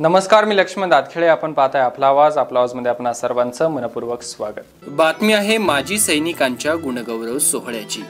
नमस्कार मी लक्ष्मण दातखेडे आपण पाहताय आपला आवाज. आपला आवाजमध्ये आपणा सर्वांचं मनपूर्वक स्वागत. बातमी आहे माजी सैनिकांच्या गुणगौरव सोहळ्याची.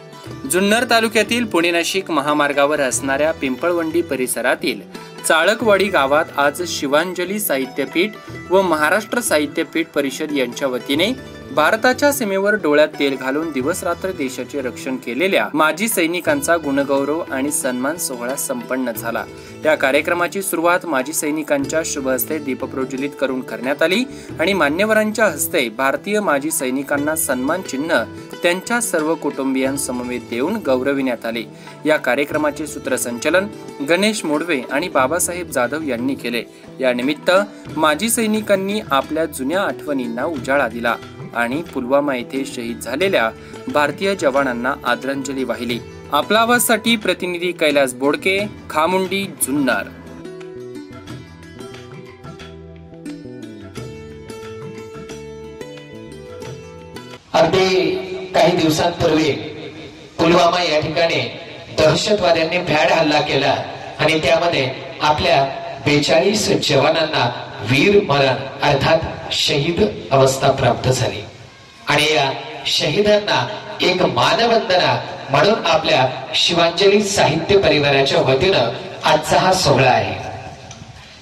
जुन्नर तालुक्यातील पुणे नाशिक महामार्गावर असणाऱ्या पिंपळवंडी परिसरातील चाळकवाडी गावात आज शिवांजली साहित्यपीठ व महाराष्ट्र साहित्यपीठ परिषद यांच्या वतीने भारताच्या सीमेवर डोळ्यात तेल घालून दिवस रात्र देशाचे रक्षण केलेल्या माजी सैनिकांचा गुणगौरव आणि सन्मान सोहळा संपन्न झाला. या कार्यक्रमाची सुरुवात माजी सैनिकांच्या शुभ हस्ते दीपप्रज्वलित करून करण्यात आली आणि मान्यवरांच्या हस्ते भारतीय माजी सैनिकांना सन्मान चिन्ह त्यांच्या सर्व कुटुंबियांसमवेत देऊन गौरविण्यात आले. या कार्यक्रमाचे सूत्रसंचलन गणेश मोडवे आणि बाबासाहेब जाधव यांनी केले. यानिमित्त माजी सैनिकांनी आपल्या जुन्या आठवणींना उजाळा दिला. आणि पुलवामा येथे शहीद झालेल्या भारतीय जवानांना आदरांजली वाहिली. आपला आवाजसाठी प्रतिनिधी कैलास बोडके खामुंडी जुन्नर. अगदी काही दिवसांपूर्वी पुलवामा या ठिकाणी दहशतवाद्यांनी भ्याड हल्ला केला आणि त्यामध्ये आपल्या बेचाळीस जवानांना वीर मरण अर्थात शहीद अवस्था प्राप्त झाली. आणि या शहीदांना एक मानवंदना म्हणून आपल्या शिवांजली साहित्य परिवाराच्या वतीनं आजचा हा सोहळा आहे.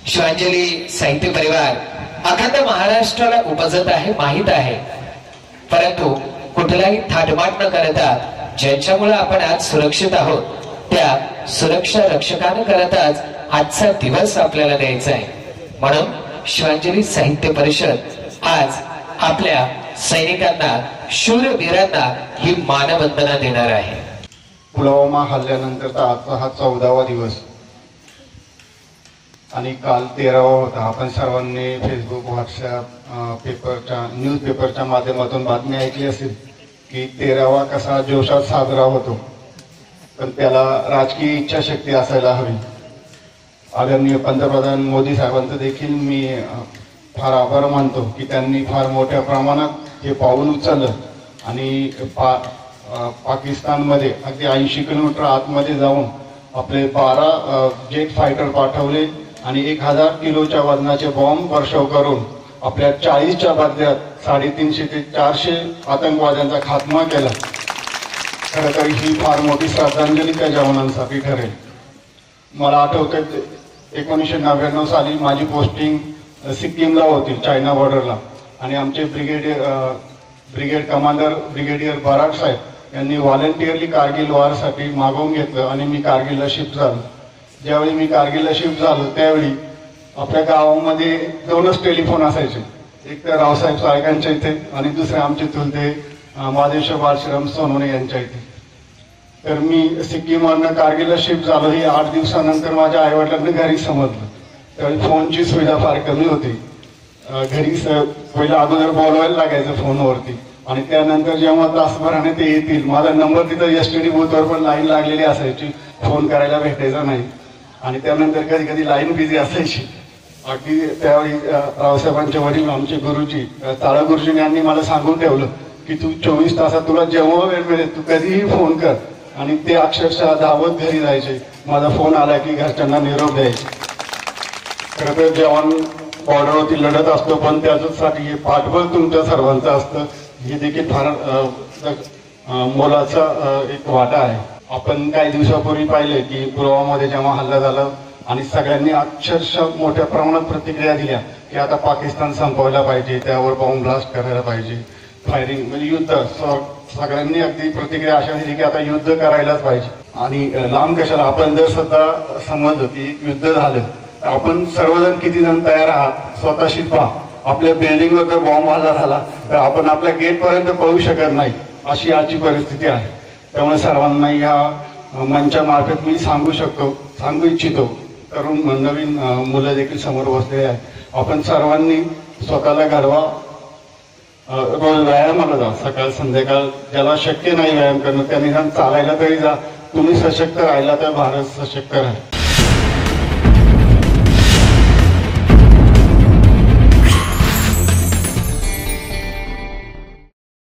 शिवांजली साहित्य परिवार अखंड महाराष्ट्राला उपजत आहे माहीत आहे. परंतु कुठलाही थाटमाट न करता ज्यांच्यामुळे आपण आज सुरक्षित आहोत त्या सुरक्षा रक्षकानं करताच आजचा दिवस आपल्याला द्यायचा आहे. म्हणून शिवांजली साहित्य परिषद आज आपल्या सैनिकांना शूरवीरांना ही मानवंदना देणार आहे. पुलवामा हल्ल्यानंतरचा आजचा हा चौदावा दिवस. आणि काल तेरावा होता. आपण सर्वांनी फेसबुक व्हॉट्सॲप पेपरच्या न्यूज पेपरच्या माध्यमातून बातमी ऐकली असेल की तेरावा कसा जोशात साजरा होतो. पण त्याला राजकीय इच्छाशक्ती असायला हवी. आदरणीय पंतप्रधान मोदी साहेबांचं देखील मी फार आभार मानतो की त्यांनी फार मोठ्या प्रमाणात हे पाऊल उचललं आणि पा पाकिस्तानमध्ये अगदी ऐंशी किलोमीटर आतमध्ये जाऊन आपले बारा जेट फायटर पाठवले आणि एक हजार किलोच्या वजनाचे बॉम्ब वर्षाव करून आपल्या चाळीसच्या बदल्यात साडेतीनशे ते चारशे आतंकवाद्यांचा खात्मा केला. खरं तर ही फार मोठी श्रद्धांजली त्या जवानांसाठी ठरेल. मला आठवतं एकोणीसशे नव्याण्णव साली माझी पोस्टिंग सिक्कीमला होती चायना बॉर्डरला आणि आमचे brigadier brigade commander brigadier Brar साहेब यांनी व्हॉलेंटिअरली कारगिल वॉरसाठी मागवून घेतलं आणि मी कारगिलला शिफ्ट झालो. ज्यावेळी मी कारगिलला शिफ्ट झालो त्यावेळी आपल्या गावामध्ये दोनच टेलिफोन असायचे. एक तर रावसाहेब साळकांच्या इथे आणि दुसरे आमचे चुलते महादेश्वर माधेश्वर सोनवणे यांच्या इथे. तर मी सिक्कीमवरनं कारगिलला शिफ्ट झालो ही आठ दिवसानंतर माझ्या आईवडिलांना घरी समजलं. त्यावेळी फोनची सुविधा फार कमी होती. घरी पहिला अगोदर बोलवायला लागायचं फोनवरती. आणि त्यानंतर जेव्हा तासभराने ते येतील माझा नंबर तिथं एस टी डी बूथवर पण लाईन लागलेली असायची. फोन करायला भेटायचा नाही. आणि त्यानंतर कधी कधी लाईन बिझी असायची. अगदी त्यावेळी अं, रावसाहेबांचे वडील आमचे गुरुजी अं, ताळा गुरुजींनी यांनी मला सांगून ठेवलं की तू चोवीस तासात तुला जेव्हा वेळ मिळेल तू कधीही फोन कर. आणि ते अक्षरशः धावत घरी जायचे. माझा फोन आला की घरच्यांना निरोप द्यायचे. खरं तर जेवण बॉर्डरवरती लढत असतो पण त्याच्यासाठी हे पाठबळ तुमच्या सर्वांचं असतं. हे देखील फार मोलाचा एक वाटा आहे. आपण काही दिवसापूर्वी पाहिले की पुलवामामध्ये जेव्हा हल्ला झाला आणि सगळ्यांनी अक्षरशः मोठ्या प्रमाणात प्रतिक्रिया दिल्या की आता पाकिस्तान संपवायला पाहिजे त्यावर बॉम्ब ब्लास्ट करायला पाहिजे. फायरिंग म्हणजे युद्ध. सगळ्यांनी अगदी प्रतिक्रिया अशा दिली की आता युद्ध करायलाच पाहिजे. आणि लांब कशाला आपण जर स्वतः समजलं की युद्ध झालं तर आपण सर्वजण किती जण तयार आहात स्वतःशी पहा. आपल्या बिल्डिंगवर जर बॉम्ब हल्ला झाला तर आपण आपल्या गेट पर्यंत पळू शकत नाही अशी आजची परिस्थिती आहे. त्यामुळे सर्वांना या मंचामार्फत मी सांगू शकतो सांगू इच्छितो. तरुण नवीन मुलं देखील समोर बसलेले आहेत. आपण सर्वांनी स्वतःला घडवा रोज व्यायामाला जा. सकाळ संध्याकाळ ज्याला शक्य नाही व्यायाम करणं त्या निदान चालायला तरी जा. तुम्ही सशक्त राहिला तर भारत सशक्त राहील.